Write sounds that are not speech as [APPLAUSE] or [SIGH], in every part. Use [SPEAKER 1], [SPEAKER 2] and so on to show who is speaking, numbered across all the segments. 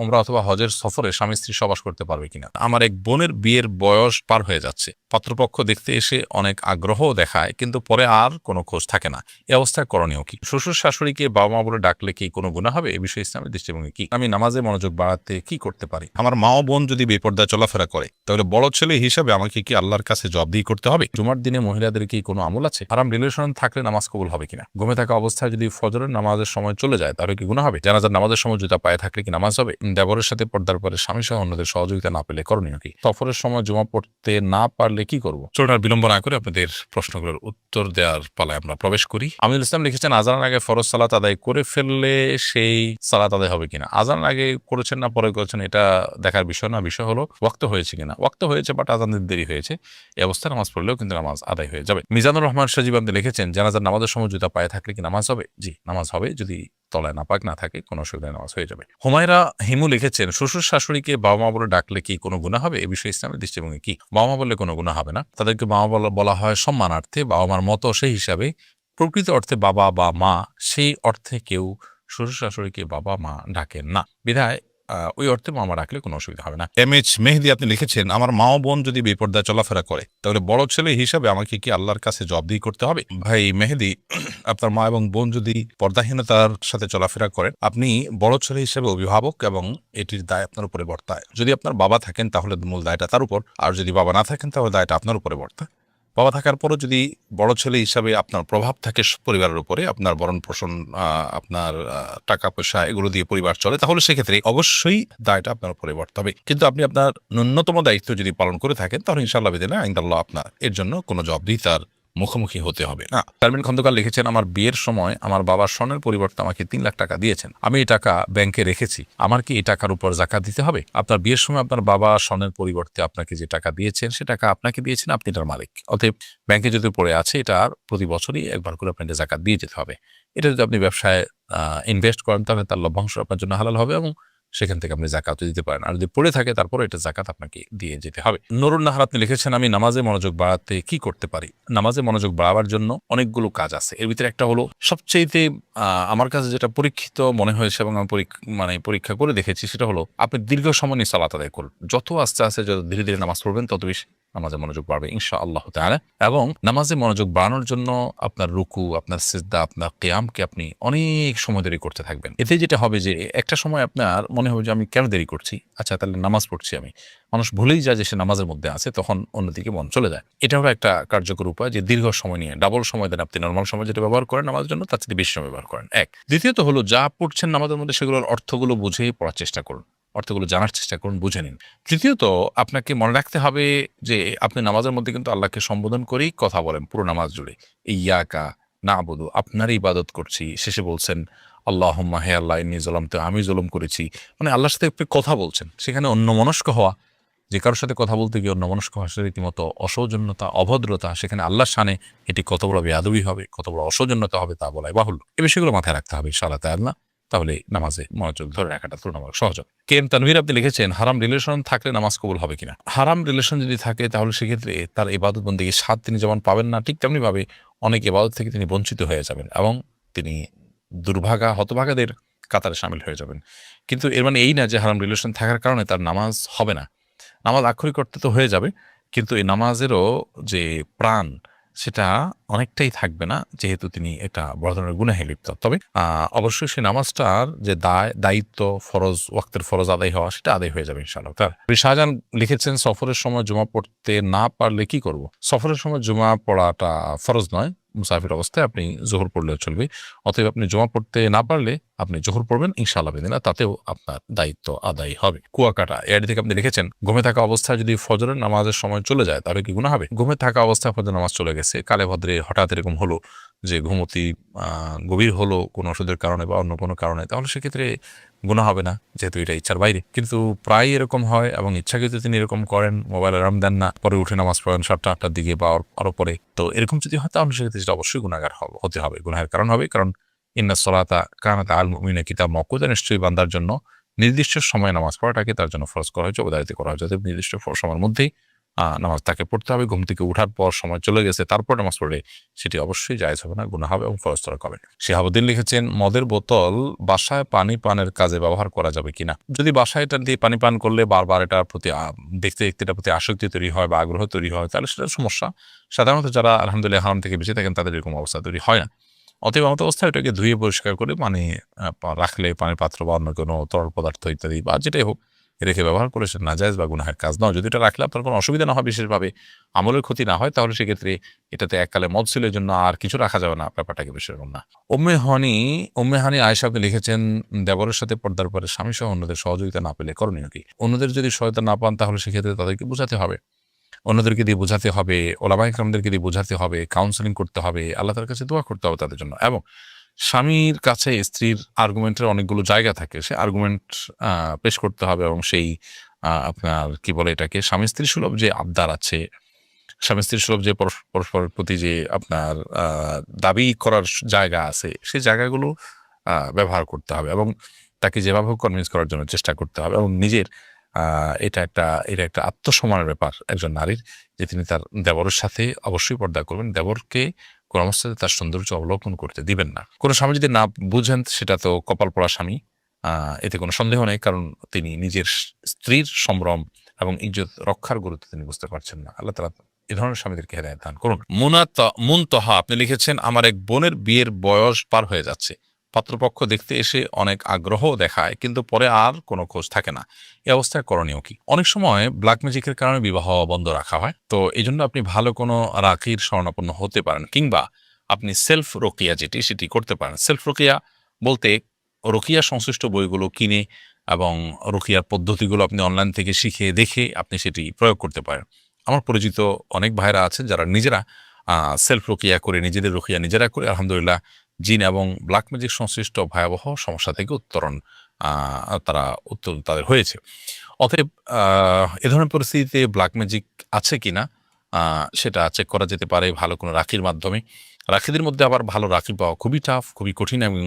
[SPEAKER 1] ওমরা অথবা হজের সফরে স্বামী স্ত্রী সবাস করতে পারবে কিনা। আমার এক বোনের বিয়ের বয়স পার হয়ে যাচ্ছে। পাত্রপক্ষ দেখতে এসে অনেক আগ্রহ দেখায়, কিন্তু পরে আর কোনো খোঁজ থাকে না। এ অবস্থায় করণীয় কি? শ্বশুর শাশুড়িকে বাবা মা বলে ডাকলে কি কোনো গুণা হবে? এ বিষয়ে ইসলামের দৃষ্টিভঙ্গি কি? আমি নামাজে মনোযোগ বাড়াতে কি করতে পারি? আমার মা ও বোন যদি বেপর্দায় চলাফেরা করে, তাহলে বড় ছেলে হিসাবে আমাকে কি আল্লাহর কাছে জবাবদিহি করতে হবে? জুমার দিনে মহিলাদের কি কোনো আমল আছে? আরাম রিলেশন থাকলে নামাজ কবুল হবে কিনা? ঘুমে থাকা অবস্থায় যদি ফজরের নামাজের সময় চলে যায়, তাহলে কি গুণা হবে? জানাজার নামাজের সময় জুতা পায়ে থাকলে কি নামাজ হবে? দেবরের সাথে পর্দার পরে স্বামী সহ অন্যদের সহযোগিতা না পেলে করণীয় কি? সফরের সময় জমা পড়তে না পারলে কি করব? চলুন আর বিলম্ব না করে আপনাদের প্রশ্নগুলোর উত্তর দেওয়ার পালায় আমরা প্রবেশ করি। আমিনুল ইসলাম লিখেছেন, আজানের আগে ফরজ সালাত আদায় করে ফেললে সেই সালাত আদায় হবে কিনা? আজানের আগে করেছেন না, পরে করেছেন, এটা দেখার বিষয় না, বিষয় হলো ওয়াক্ত হয়েছে কিনা? ওয়াক্ত হয়েছে বাট আজানের দেরি হয়েছে। এই অবস্থায় নামাজ পড়লেও কিন্তু নামাজ আদায় হয়ে যাবে। মিজানুর রহমান সাজিব আপনি লিখেছেন, জানাজার নামাজের সময় জুতা পায়ে থাকলে কি নামাজ হবে? জি, নামাজ হবে যদি তলায় নাপাক না থাকে, কোনো অসুবিধায় নামাজ হয়ে যাবে। হুমায়রা হিমু লিখেছেন, শ্বশুর শাশুড়িকে বাবা মা বলে ডাকলে কি কোনো গুণা হবে? এ বিষয়ে ইসলামের দৃষ্টিভঙ্গি কি? বাবা মা বললে কোনো গুণা হবে না। তাদেরকে বাবা বলা বলা হয় সম্মানার্থে। বাবা মার মতো সেই হিসাবে প্রকৃত অর্থে বাবা বা মা, সেই অর্থে কেউ শ্বশুর শাশুড়িকে বাবা মা ডাকেন না। বিধায় ওই অর্থে মামা রাখলে কোনো অসুবিধা হবে না। এম এইচ মেহেদি আপনি লিখেছেন, আমার মা বোন যদি বিপর্দায় চলাফেরা করে, তাহলে বড় ছেলে হিসাবে আমাকে কি আল্লাহর কাছে জবাবদিহি করতে হবে? ভাই, মেহেদি, [CLEARS THROAT] আপনার মা এবং বোন যদি পর্দাহীনতার সাথে চলাফেরা করেন, আপনি বড় ছেলে হিসেবে অভিভাবক এবং এটির দায় আপনার উপরে বর্তায়। যদি আপনার বাবা থাকেন, তাহলে মূল দায়টা তার উপর, আর যদি বাবা না থাকেন, তাহলে দায়টা আপনার উপরে বর্তায়। বাবা থাকার পরও যদি বড় ছেলে হিসাবে আপনার প্রভাব থাকে পরিবারের উপরে, আপনার বরণ পোষণ আপনার টাকা পয়সা এগুলো দিয়ে পরিবার চলে, তাহলে সেক্ষেত্রে অবশ্যই দায়টা আপনার উপরে বর্তে হবে কিন্তু আপনি আপনার ন্যূনতম দায়িত্ব যদি পালন করে থাকেন, তাহলে ইনশাল্লাহ বেদিনা আইন্দাল্লাহ আপনার এর জন্য কোনো জবাবদিহিতার মুখোমুখি হতে হবে। না। তারমিন খন্দকার লিখেছেন আমার বিয়ের সময় আমার বাবার স্বর্ণের পরিবর্তে আমাকে তিন লাখ টাকা দিয়েছেন। আমি এই টাকা ব্যাংকে রেখেছি। আমার কি এই টাকার উপর জাকাত দিতে হবে? আপনার বিয়ের সময় আপনার বাবা স্বর্ণের পরিবর্তে আপনাকে যে টাকা দিয়েছেন সে টাকা আপনাকে দিয়েছেন আপনি এটার মালিক। অতএব ব্যাংকে যদি পড়ে আছে এটা আর প্রতি বছরই একবার করে আপনাকে জাকাত দিয়ে যেতে হবে। এটা যদি আপনি ব্যবসায় ইনভেস্ট করেন তাহলে তার লভ্যাংশ আপনার জন্য হালাল হবে এবং সেখান থেকে আপনি জাকাত দিতে পারেন। আর যদি পড়ে থাকে তারপর এটা জাকাত আপনাকে দিয়ে যেতে হবে। নুরুল নাহার আপনি লিখেছেন, আমি নামাজে মনোযোগ বাড়াতে কি করতে পারি? নামাজে মনোযোগ বাড়াবার জন্য অনেকগুলো কাজ আছে। এর ভিতরে একটা হলো সবচেয়েতে আমার কাছে যেটা পরীক্ষিত মনে হয়েছে এবং আমি মানে পরীক্ষা করে দেখেছি, সেটা হলো, আপনি দীর্ঘ সময় নিয়ে সালাত আদায় করুন। যত আস্তে আস্তে যত ধীরে ধীরে নামাজ পড়বেন, তত বেশি নামাজে মনোযোগ বাড়বে ইনশা আল্লাহ তাআলা। এবং নামাজে মনোযোগ বাড়ানোর জন্য আপনার রুকু, আপনার সিজদা, আপনার কেয়ামকে আপনি অনেক সময় দেরি করতে থাকবেন। এতে যেটা হবে যে, একটা সময় আপনার মনে হবে যে, আমি কেন দেরি করছি? আচ্ছা তাহলে নামাজ পড়ছি আমি। মানুষ ভুলেই যায় যে, সে নামাজের মধ্যে আছে, তখন অন্যদিকে মন চলে যায়। এটা হলো একটা কার্যকর উপায় যে, দীর্ঘ সময় নিয়ে ডাবল সময় দেন আপনি। নর্মাল সময় যেটা ব্যবহার করেন নামাজের জন্য, তার চেয়ে বেশি সময় ব্যবহার করেন। এক। দ্বিতীয়ত হলো, যা পড়ছেন নামাজের মধ্যে, সেগুলোর অর্থগুলো বুঝে পড়ার চেষ্টা করুন। অর্থগুলো জানার চেষ্টা করুন, বুঝে নিন। তৃতীয়ত, আপনাকে মনে রাখতে হবে যে আপনি নামাজের মধ্যে কিন্তু আল্লাহকে সম্বোধন করেই কথা বলেন, পুরো নামাজ জুড়ে। এই ইয়াকা না আবুদু আপনারই ইবাদত করছি। শেষে বলছেন আল্লাহ হে আল্লাহ, ইন্নি জলাম তো আমি জুলুম করেছি। মানে আল্লাহর সাথে কথা বলছেন, সেখানে অন্যমনস্ক হওয়া, যে কারোর সাথে কথা বলতে গিয়ে অন্যমনস্ক হওয়া, সেটা রীতিমতো অসৌজন্যতা, অভদ্রতা, সেখানে আল্লাহর সানে এটি কত বড় বেয়াদবি হবে, কত বড় অসৌজন্যতা হবে তা বলাই বাহুল্য। এ বিষয়গুলো মাথায় রাখতে হবে সালা আল্লাহ তাহলে নামাজে মনোযোগ ধরে রাখাটা তুলনামূলক সহজ হবে। কে এম তানভীর আপনি লিখেছেন, হারাম রিলেশন থাকলে নামাজ কবুল হবে কিনা? হারাম রিলেশন যদি থাকে, তাহলে সেক্ষেত্রে তার ইবাদত বন্দী স্বাদ তিনি যেমন পাবেন না, ঠিক তেমনি ভাবে অনেক ইবাদত থেকে তিনি বঞ্চিত হয়ে যাবেন এবং তিনি দুর্ভাগা, হতভাগাদের কাতারে সামিল হয়ে যাবেন। কিন্তু এর মানে এই না যে হারাম রিলেশন থাকার কারণে তার নামাজ হবে না। নামাজ আক্ষরিক করতে তো হয়ে যাবে, কিন্তু এই নামাজেরও যে প্রাণ সেটা অনেকটাই থাকবে না, যেহেতু তিনি এটা বড় ধরনের গুনাহে লিপ্ত। তবে অবশ্যই সেই নামাজটার যে দায়, দায়িত্ব, ফরজ, ওয়াক্তের ফরজ আদায় হওয়া, সেটা আদায় হয়ে যাবে ইনশাআল্লাহ। তার শাহজাহান লিখেছেন, সফরের সময় জমা পড়তে না পারলে কি করব? সফরের সময় জমা পড়াটা ফরজ নয় মুসাফির অবস্থায় আপনি জোহর পড়লেও চলবে। অতএব আপনি জমা পড়তে না পারলে আপনি জোহর পড়বেন, ইনশাআল্লাহ বেদিনা তাতেও আপনার দায়িত্ব আদায় হবে। কুয়াকাটা এর থেকে আপনি লিখেছেন ঘুমে থাকা অবস্থায় যদি ফজরের নামাজের সময় চলে যায়, তাহলে কি গুণা হবে? ঘুমে থাকা অবস্থায় ফজর নামাজ চলে গেছে কালে ভদ্রে হঠাৎ এরকম হলো যে ঘুমতি গভীর হলো কোনো ওষুধের কারণে বা অন্য কোনো কারণে, তাহলে সেক্ষেত্রে গুণা হবে না, যেহেতু এটা ইচ্ছার বাইরে। কিন্তু প্রায় এরকম হয় এবং ইচ্ছাকৃত তিনি এরকম করেন, মোবাইল আরাম দেন না, পরে উঠে নামাজ পড়েন সাতটা, আটটার দিকে বা আরো- আরও পরে। তো এরকম যদি হয়, তাহলে সেক্ষেত্রে সেটা অবশ্যই গুণাগার হতে হবে। গুনাহের কারণ হবে, কারণ ইন্না সলাতা কানাতা আল মুমিনা কিতাব মকুদা নিশ্চয়ই বান্দার জন্য নির্দিষ্ট সময় নামাজ পড়াটাকে তার জন্য ফরজ করা হয়েছে অবদারিত করা হয়েছে। অতএব নির্দিষ্ট সময়ের মধ্যেই নামাজ তাকে পড়তে হবে। ঘুম থেকে উঠার পর সময় চলে গেছে, তারপর নামাজ পড়ে সেটি অবশ্যই জায়জ হবে না গুণা হবে এবং ফরস্তরা হবে। শিহাবুদ্দিন লিখেছেন, মদের বোতল বাসায় পানি পানের কাজে ব্যবহার করা যাবে কিনা? যদি বাসায় এটা দিয়ে পানি পান করলে বারবার এটার প্রতি দেখতে দেখতে এটার প্রতি আসক্তি তৈরি হয় বা আগ্রহ তৈরি হয়, তাহলে সেটা সমস্যা। সাধারণত যারা আলহামদুলিল্লাহ হারাম থেকে বেঁচে থাকেন, তাদের এরকম অবস্থা তৈরি হয় না। অতএব মতো অবস্থায় এটাকে ধুয়ে পরিষ্কার করে পানি রাখলে পানির পাত্র বা অন্য কোনো তরল পদার্থ ইত্যাদি বা যেটাই হোক রেখে ব্যবহার করে সেটা নাজায়জ বা গুনাহের কাজ নয়। যদি এটা রাখলে আপনার কোনো অসুবিধা না হয় বিশেষভাবে আমলের ক্ষতি না হয়, তাহলে সেক্ষেত্রে এটাতে এককালে মদ ছিল জন্য আর কিছু রাখা যাবে না, ব্যাপারটাকে বেশি রকম না। ওম্মে হানি ওম্মে হানি আপনি লিখেছেন, দেবরের সাথে পর্দার পরে স্বামী সহ অন্যদের সহযোগিতা না পেলে করণীয় কি? অন্যদের যদি সহায়তা না পান, তাহলে সেক্ষেত্রে তাদেরকে বোঝাতে হবে। অন্যদেরকে দিয়ে বোঝাতে হবে ইকরামদেরকে দিয়ে বোঝাতে হবে কাউন্সেলিং করতে হবে, আল্লাহ তার কাছে দোয়া করতে হবে তাদের জন্য। এবং স্বামীর কাছে স্ত্রীর আর্গুমেন্টের অনেকগুলো জায়গা থাকে। সে আর্গুমেন্ট পেশ করতে হবে এবং সেই আপনার কি বলে এটাকে, স্বামী স্ত্রী সুলভ যে আবদার আছে, স্বামী স্ত্রী সুলভ যে পরস্পরের প্রতি যে আপনার দাবি করার জায়গা আছে, সেই জায়গাগুলো ব্যবহার করতে হবে এবং তাকে যেভাবে কনভিন্স করার জন্য চেষ্টা করতে হবে এবং নিজের এটা একটা এটা একটা আত্মসম্মানের ব্যাপার একজন নারীর যে তিনি তার দেবরের সাথে অবশ্যই পর্দা করবেন। দেবরকে কোন অবস্থাতে তার সৌন্দর্য অবলোকন করতে দিবেন না। কোনো স্বামী যদি না বুঝেন, সেটা তো কপাল পড়া স্বামী। এতে কোনো সন্দেহ নেই, কারণ তিনি নিজের স্ত্রীর সম্ভ্রম এবং ইজ্জত রক্ষার গুরুত্ব তিনি বুঝতে পারছেন না। আল্লাহ তালা এ ধরনের স্বামীদেরকে হেদায়ত দান করুন। মুনাত, মুনতহা আপনি লিখেছেন, আমার এক বোনের বিয়ের বয়স পার হয়ে যাচ্ছে। পাত্রপক্ষ দেখতে এসে অনেক আগ্রহ দেখায়, কিন্তু পরে আর কোনো খোঁজ থাকে না। এই অবস্থায় করণীয় কি? অনেক সময় ব্ল্যাক ম্যাজিকের কারণে বিবাহ বন্ধ রাখা হয়, তো এই জন্য আপনি ভালো কোনো রাখির স্বর্ণাপন্ন হতে পারেন, কিংবা আপনি সেলফ রোকিয়া যেটি, সেটি করতে পারেন। সেলফ রোকিয়া বলতে রোকিয়া সংশ্লিষ্ট বইগুলো কিনে এবং রোকিয়ার পদ্ধতিগুলো আপনি অনলাইন থেকে শিখে দেখে আপনি সেটি প্রয়োগ করতে পারেন। আমার পরিচিত অনেক ভাইরা আছেন যারা নিজেরা সেলফ রোকিয়া করে, নিজেদের রোকিয়া নিজেরা করে, আলহামদুলিল্লাহ জিন এবং ব্ল্যাক ম্যাজিক সংশ্লিষ্ট ভয়াবহ সমস্যা থেকে উত্তরণ তারা উত্তর তাদের হয়েছে। অতএব এ ধরনের পরিস্থিতিতে ব্ল্যাক ম্যাজিক আছে কিনা সেটা চেক করা যেতে পারে ভালো কোনো রাখির মাধ্যমে। রাখিদের মধ্যে আবার ভালো রাখি পাওয়া খুবই টাফ খুবই কঠিন এবং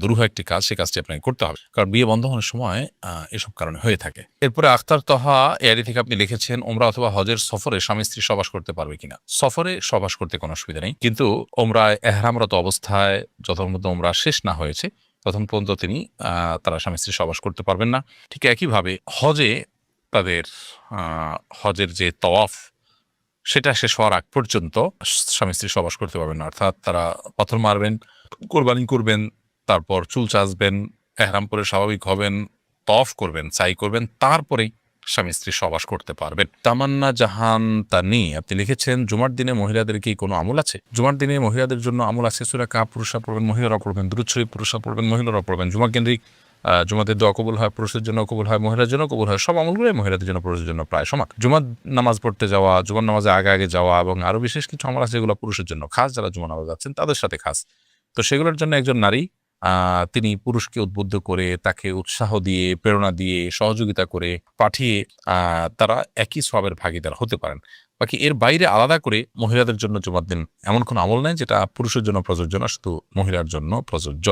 [SPEAKER 1] দুরূহ একটি কাজ, সে কাজটি আপনাকে করতে হবে। কারণ বিয়ে বন্ধ হওয়ার সময় এসব কারণে হয়ে থাকে। এরপরে আখতার তহা এয়ারি থেকে আপনি লিখেছেন, ওমরা অথবা হজের সফরে স্বামী স্ত্রী সবাস করতে পারবে কিনা? সফরে সবাস করতে কোনো অসুবিধা নেই। কিন্তু ওমরা এহরামরত অবস্থায় পর্যন্ত ওমরা শেষ না হয়েছে তখন পর্যন্ত তিনি তারা স্বামী স্ত্রী সবাস করতে পারবেন না। ঠিক একইভাবে হজে তাদের হজের যে তওয়াফ সেটা শেষ হওয়ার আগ পর্যন্ত স্বামী স্ত্রী সবাস করতে পারবেন না। অর্থাৎ তারা পাথর মারবেন, কোরবানি করবেন, তারপর চুল চাচবেন, এহরাম পরে স্বাভাবিক হবেন, তফ করবেন চাই করবেন তারপরে স্বামী স্ত্রী সবাস করতে পারবেন। তামান্না জাহান তানি, আপনি লিখেছেন, জুমার দিনে মহিলাদের কি কোনো আমল আছে? জুমার দিনে মহিলাদের জন্য আমল আছে? সুরা কা পুরুষরা পড়বেন মহিলারা পড়বেন দুরুৎসরী পুরুষরা পড়বেন মহিলারা পড়বেন। জুমা কেন্দ্রিক জুমাতে দোয়া কবুল হয়, পুরুষের জন্য কবুল হয়, মহিলার জন্য কবুল হয়, সব আমলগুলোই মহিলাদের জন্য পুরুষের জন্য প্রায় সমান। জুমার নামাজ পড়তে যাওয়া, জুমার নামাজে আগে আগে যাওয়া এবং আরও বিশেষ কিছু আমল আছে যেগুলো পুরুষের জন্য খাস, যারা জুমা নামাজ যাচ্ছেন তাদের সাথে খাস। তো সেগুলোর জন্য একজন নারী তিনি পুরুষকে উদ্বুদ্ধ করে তাকে উৎসাহ দিয়ে, প্রেরণা দিয়ে, সহযোগিতা করে পাঠিয়ে তারা একই সবের ভাগিদার হতে পারেন। বাকি এর বাইরে আলাদা করে মহিলাদের জন্য জুমার দিন এমন কোনো আমল নেই যেটা পুরুষের জন্য প্রযোজ্য না, শুধু মহিলার জন্য প্রযোজ্য।